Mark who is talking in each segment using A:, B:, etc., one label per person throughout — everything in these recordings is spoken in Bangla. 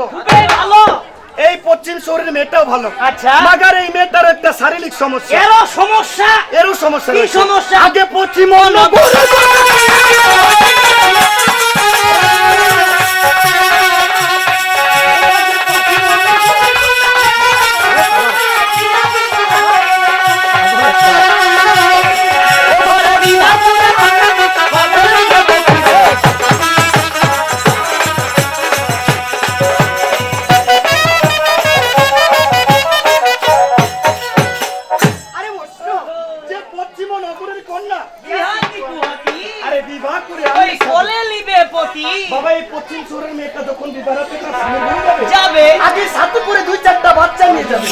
A: ভালো।
B: খুবই ভালো।
A: এই পশ্চিম শরীর মেয়েটাও ভালো।
B: আচ্ছা।
A: মাগার এই মেয়েটার একটা শারীরিক সমস্যা।
B: এরও সমস্যা?
A: এরও সমস্যা
B: কি সমস্যা?
A: আগে পশ্চিম নগর কন্যা? আরে বিবাহ করে
B: ওই কোলে লিবে পতি।
A: বাবা এই পশ্চিম শহরের মেয়েটা যখন বিবাহ হতে যাবে? আগে সাথে করে দুই চারটা বাচ্চা নিয়ে যাবে।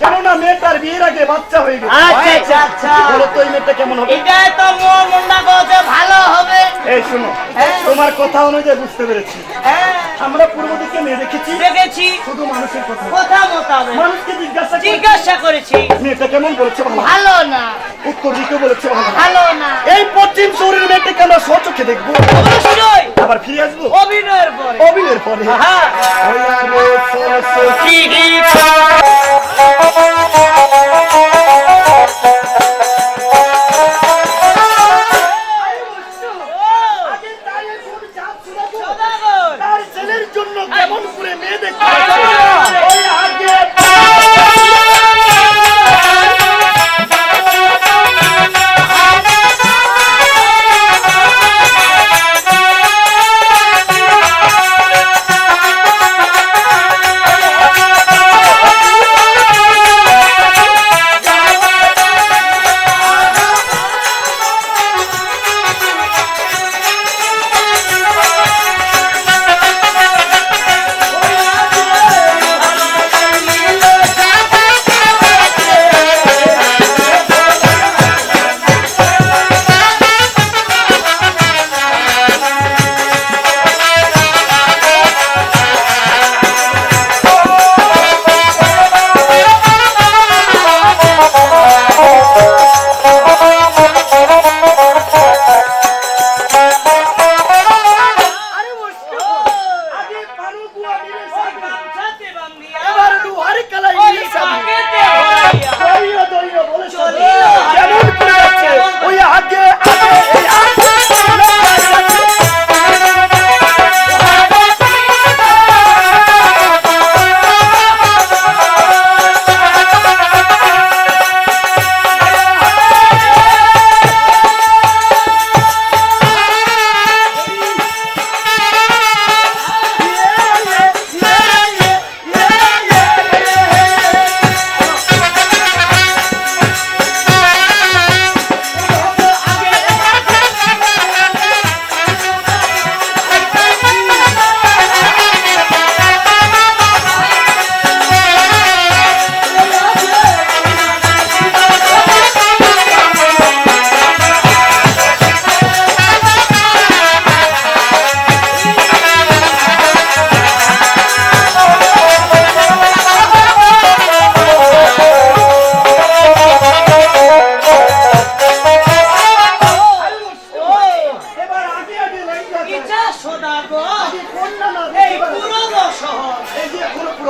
A: কেননা মেয়েটার বিয়ের আগে বাচ্চা হয়ে গেছে।
B: আচ্ছা আচ্ছা আচ্ছা।
A: বলো তো এই মেয়েটা কেমন হবে?
B: তো মুন্ডা কছে ভালো হবে।
A: এই শোনো
B: হ্যাঁ।
A: তোমার কথা অনুযায়ী বুঝতে পেরেছি।
B: হ্যাঁ।
A: আমরা পূর্ব দিকে মেয়ে দেখেছি
B: দেখেছি
A: শুধু মানুষের কথা।
B: কথা মোতাবেক।
A: মানুষকে জিজ্ঞাসা
B: জিজ্ঞাসা করেছি।
A: মেয়েটা কেমন বলেছে ভালো
B: ভালো না।
A: উত্তর দিকে বলেছে ভালো
B: ভালো না।
A: এই পশ্চিম শহরের মেয়েটাকে আমরা স্বচক্ষে দেখব?
B: অবশ্যই।
A: আবার ফিরে আসব?
B: অভিনয়ের পরে।
A: অভিনয়ের পরে।
B: হ্যাঁ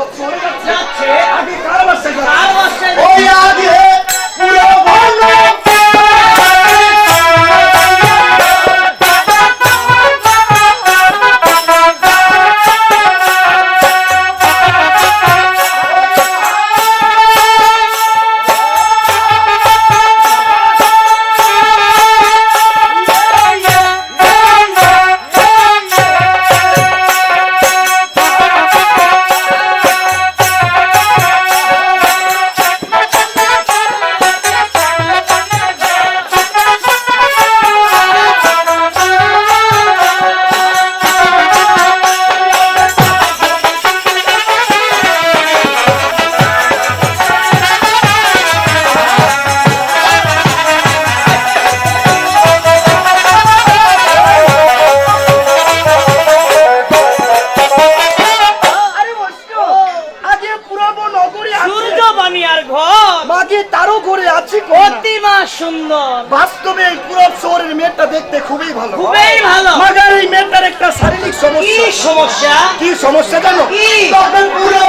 A: বছর যাচ্ছে। আগে কার বাচ্চা দেখতে খুবই ভালো।
B: খুবই ভালো।
A: মাগার এই মেয়েটার একটা শারীরিক
B: কি
A: সমস্যা?
B: সমস্যা
A: কি সমস্যা জানো?
B: কি?
A: তখন পুরো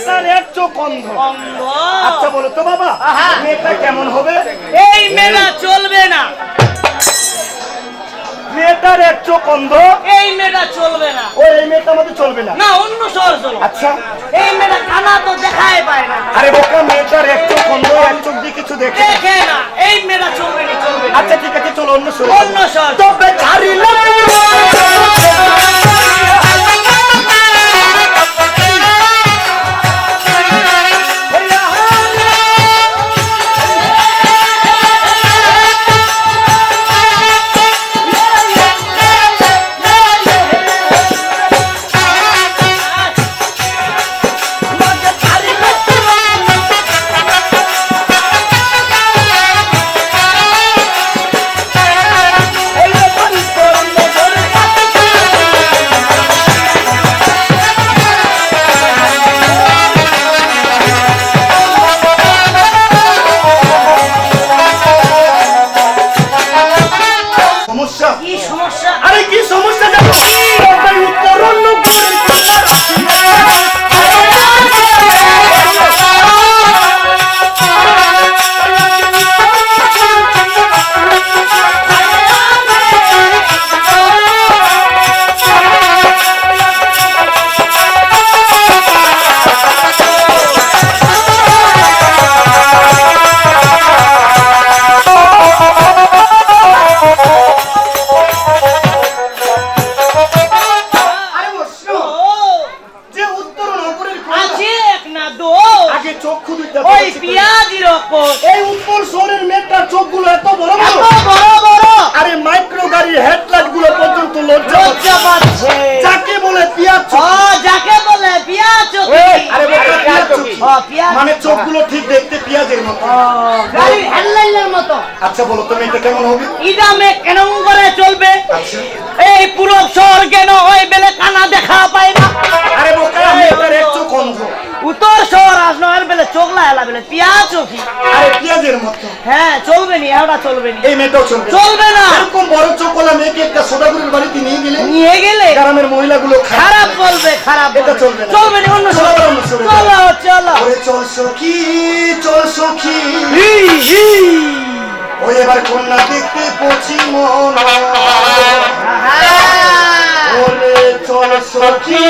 A: এই চোখ অন্ধ আচ্ছা বলো তো বাবা মেয়েটা কেমন হবে?
B: এই মেলা চলবে না।
A: মেয়েটার এক চোখ অন্ধ
B: এই মেয়েটা চলবে না।
A: ও এই মেয়েটা আমাদের চলবে না।
B: না অন্য শহর চলো।
A: আচ্ছা।
B: এই মেয়েটা কানা তো দেখাই পায় না।
A: আরে বোকা মেয়েটার এক চোখ অন্ধ এক চোখ দিয়ে কিছু দেখে।
B: দেখে না এই মেয়েটা চলবে না চলবে
A: আচ্ছা ঠিক আছে চলো অন্য শুরু
B: অন্য শহর
A: তবে ছাড়িলাম মানে চোখগুলো ঠিক দেখতে পিয়াজের মতো।
B: গাড়ির হেডলাইনের মতো।
A: আচ্ছা বলো তুমি এটা কেমন হবে?
B: ইদামে কেন করে চলবে?
A: আচ্ছা।
B: এই পুরো শহর কেন ওই বেলে কানা দেখা পায় না?
A: আরে বোকা মেয়েটার এক চোখ অন্ধ।
B: উত্তর শহর আসলো আর বেলে চোখলা এলা বেলে পিয়াজ চোখি
A: আরে পিয়াজের মতো।
B: হ্যাঁ চলবে নি এটা চলবে নি।
A: এই মেয়েটাও চলবে
B: চলবে না।
A: এরকম বড় চোখওয়ালা মেয়েকে একটা সোদাগুরির বাড়িতে নিয়ে গেলে
B: নিয়ে গেলে?
A: গ্রামের মহিলাগুলো খারাপ
B: বলবে খারাপ
A: এটা চলবে না।
B: চলবে না অন্য
A: চলো,
B: চলো চলো।
A: ওরে চল সখী চল সখী। ওই এবার কন্যা দেখতে পছি মন। ওরে চল সখী।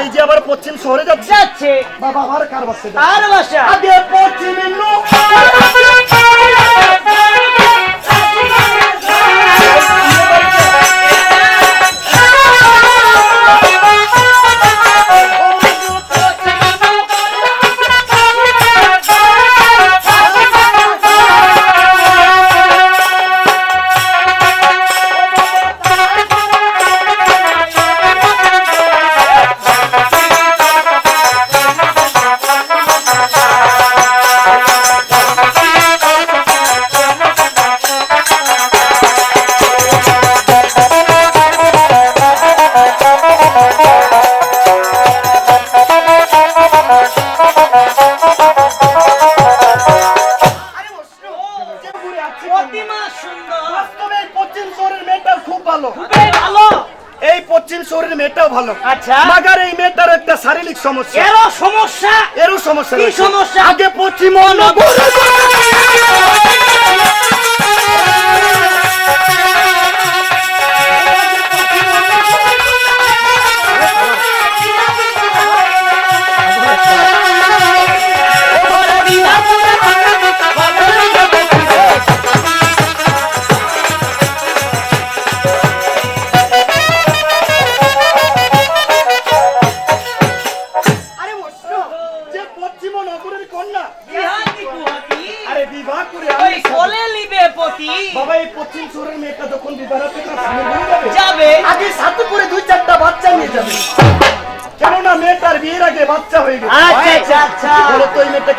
A: এই যে আবার পশ্চিম শহরে যাচ্ছে। বাবা আবার কার বাসে
B: কার বাসা?
A: আগে পশ্চিমে লোক শারীরিক সমস্যা।
B: এরও সমস্যা?
A: এরও সমস্যা? আগে পশ্চিম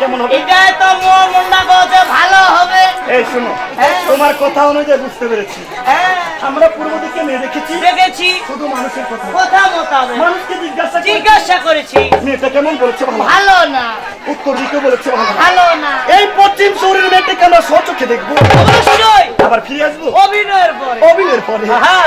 A: কেমন হবে?
B: এটা তো মোর মুন্ডা গজে ভালো হবে।
A: এই শোনো
B: হ্যাঁ।
A: তোমার কথা অনুযায়ী বুঝতে পেরেছি।
B: হ্যাঁ।
A: আমরা পূর্ব দিকে মেয়ে দেখেছি।
B: দেখেছি।
A: শুধু মানুষের কথা।
B: কথা মোতাবেক।
A: মানুষকে জিজ্ঞাসা
B: জিজ্ঞাসা করেছি।
A: মেয়েটা কেমন বলেছে ভালো
B: ভালো না।
A: উত্তর দিকে বলেছে ভালো
B: ভালো না।
A: এই পশ্চিম শহরের মেয়েটাকে আমরা সচোখে দেখব।
B: অবশ্যই।
A: আবার ফিরে আসব?
B: অভিনয়ের পরে।
A: অবিনের পরে।
B: হ্যাঁ?